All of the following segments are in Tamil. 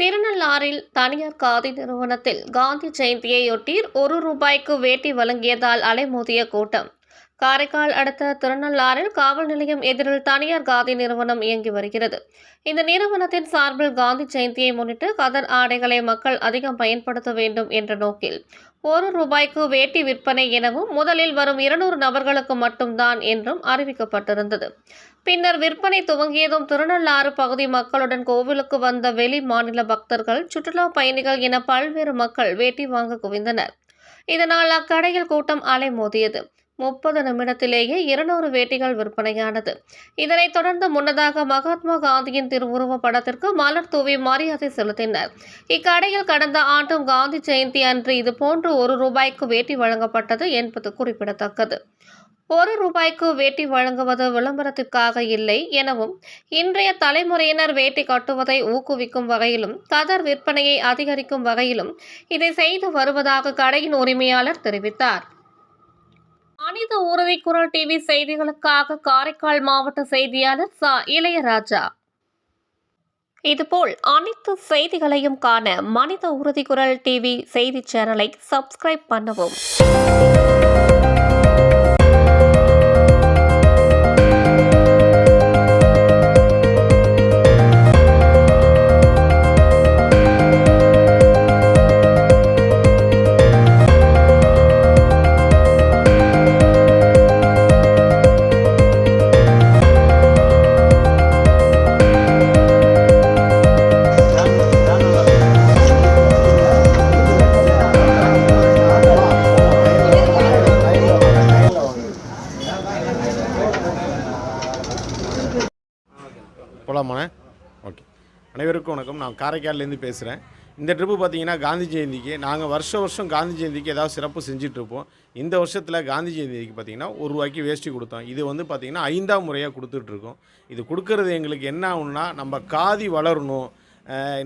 திருநள்ளாறில் தனியார் காதி நிறுவனத்தில் காந்தி ஜெயந்தியையொட்டி ஒரு ரூபாய்க்கு வேட்டி வழங்கியதால் அலைமோதிய கூட்டம். காரைக்கால் அடுத்த திருநள்ளாறில் காவல் நிலையம் எதிரில் தனியார் காந்தி நிறுவனம் இயங்கி வருகிறது. இந்த நிறுவனத்தின் சார்பில் காந்தி ஜெயந்தியை முன்னிட்டு கதர் ஆடைகளை மக்கள் அதிகம் பயன்படுத்த வேண்டும் என்ற நோக்கில் ஒரு ரூபாய்க்கு வேட்டி விற்பனை எனவும் முதலில் வரும் இருநூறு நபர்களுக்கு மட்டும்தான் என்றும் அறிவிக்கப்பட்டிருந்தது. பின்னர் விற்பனை துவங்கியதும் திருநள்ளாறு பகுதி மக்களுடன் கோவிலுக்கு வந்த வெளி மாநில பக்தர்கள் சுற்றுலா பயணிகள் என பல்வேறு மக்கள் வேட்டி வாங்க குவிந்தனர். இதனால் அக்கடையில் கூட்டம் அலைமோதியது. முப்பது நிமிடத்திலேயே இருநூறு வேட்டிகள் விற்பனையானது. இதனைத் தொடர்ந்து முன்னதாக மகாத்மா காந்தியின் திருவுருவ படத்திற்கு மலர் தூவி மரியாதை செலுத்தினர். இக்கடையில் கடந்த ஆண்டும் காந்தி ஜெயந்தி அன்று இதுபோன்று ஒரு ரூபாய்க்கு வேட்டி வழங்கப்பட்டது என்பது குறிப்பிடத்தக்கது. ஒரு ரூபாய்க்கு வேட்டி வழங்குவது விளம்பரத்திற்காக இல்லை எனவும் இன்றைய தலைமுறையினர் வேட்டி கட்டுவதை ஊக்குவிக்கும் வகையிலும் கதர் விற்பனையை அதிகரிக்கும் வகையிலும் இதை செய்து வருவதாக கடையின் உரிமையாளர் தெரிவித்தார். மனித உறுதி குரல் டிவி செய்திகளுக்காக காரைக்கால் மாவட்ட செய்தியாளர் சா. இளையராஜா. இதுபோல் அனைத்து செய்திகளையும் காண மனித உறுதி குரல் டிவி செய்தி சேனலை சப்ஸ்கிரைப் பண்ணவும். போகலாமாண்ணே ஓகே. அனைவருக்கும் வணக்கம். நான் காரைக்கால்லேருந்து பேசுகிறேன் இந்த ட்ரிப்பு பார்த்தீங்கன்னா காந்தி ஜெயந்திக்கு நாங்கள் வருஷம் வருஷம் காந்தி ஜெயந்திக்கு ஏதாவது சிறப்பு செஞ்சிட்ருப்போம். இந்த வருஷத்தில் காந்தி ஜெயந்திக்கு பார்த்தீங்கன்னா ஒரு ரூபாய்க்கு வேஷ்டி கொடுத்தோம். இது வந்து பார்த்திங்கன்னா ஐந்தாம் முறையாக கொடுத்துட்ருக்கோம். இது கொடுக்கறது எங்களுக்கு என்ன ஆகுன்னா நம்ம காதி வளரணும்.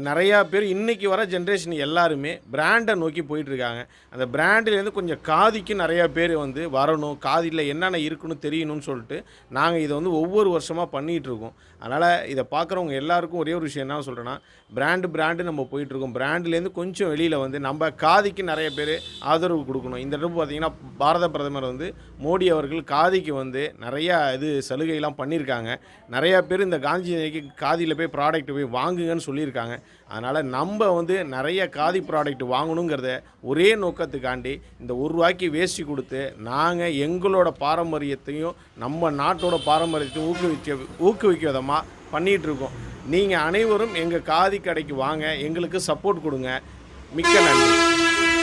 நிறையா பேர் இன்றைக்கி வர ஜென்ரேஷன் எல்லாருமே பிராண்டை நோக்கி போயிட்டுருக்காங்க. அந்த பிராண்ட்லேருந்து கொஞ்சம் காதிக்கு நிறையா பேர் வந்து வரணும். காதியில் என்னென்ன இருக்குன்னு தெரியணும்னு சொல்லிட்டு நாங்கள் இதை வந்து ஒவ்வொரு வருஷமாக பண்ணிகிட்ருக்கோம் அதனால் இதை பார்க்குறவங்க எல்லாருக்கும் ஒரே ஒரு விஷயம் என்ன சொல்கிறேன்னா பிராண்டு பிராண்டு நம்ம போயிட்டுருக்கோம் பிராண்ட்லேருந்து கொஞ்சம் வெளியில் வந்து நம்ம காதிக்கு நிறைய பேர் ஆதரவு கொடுக்கணும். இந்த இடத்துல பார்த்திங்கன்னா பாரத பிரதமர் வந்து மோடி அவர்கள் காதிக்கு வந்து நிறையா இது சலுகைலாம் பண்ணியிருக்காங்க. நிறையா பேர் இந்த காந்தி காதியில் போய் ப்ராடக்ட் போய் வாங்குங்கன்னு சொல்லி சொல்லியிருக்காங்க. அதனால் நம்ம வந்து நிறைய காதி ப்ராடக்ட் வாங்கணுங்கிறத ஒரே நோக்கத்துக்காண்டி இந்த ஒரு ரூபாய்க்கு வேஷ்டி கொடுத்து நாங்கள் எங்களோட பாரம்பரியத்தையும் நம்ம நாட்டோட பாரம்பரியத்தையும் ஊக்குவிக்க ஊக்குவிக்க விதமாக பண்ணிகிட்ருக்கோம். நீங்கள் அனைவரும் எங்கள் காதி கடைக்கு வாங்க எங்களுக்கு சப்போர்ட் கொடுங்க. மிக்க நன்றி.